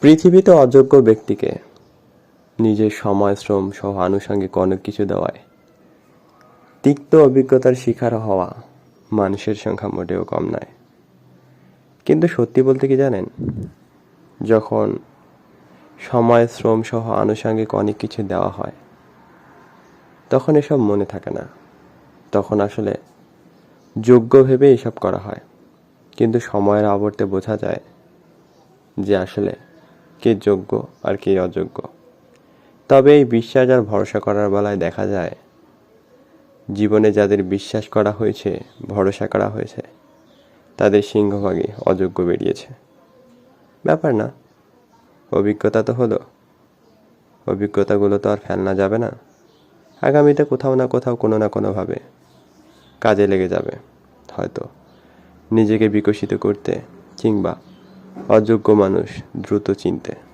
পৃথিবীতে অযোগ্য ব্যক্তিকে নিজের সময়, শ্রম সহ আনুষঙ্গিক অনেক কিছু দেওয়ায় তিক্ত অভিজ্ঞতার শিকার হওয়া মানুষের সংখ্যা মোটেও কম নয়। কিন্তু সত্যি বলতে কি জানেন? যখন সময়, শ্রম সহ আনুষঙ্গিক অনেক কিছু দেওয়া হয়, তখন এসব মনে থাকে না। তখন আসলে যোগ্য ভেবে এসব করা হয়। কিন্তু সময়ের আবর্তে বোঝা যায় যে আসলে কে যোগ্য আর কে অযোগ্য। তবে এই বিশ্বাস আর ভরসা করার বেলায় দেখা যায়, জীবনে যাদের বিশ্বাস করা হয়েছে, ভরসা করা হয়েছে, তাদের সিংহভাগে অযোগ্য বেরিয়েছে। ব্যাপার না, অভিজ্ঞতা তো হলো। অভিজ্ঞতাগুলো তো আর ফেলনা যাবে না। আগামীতে কোথাও না কোথাও কোনো না কোনোভাবে কাজে লেগে যাবে, হয়তো। নিজেকে বিকশিত করতে কিংবা অযোগ্য মানুষ দ্রুত চিনতে।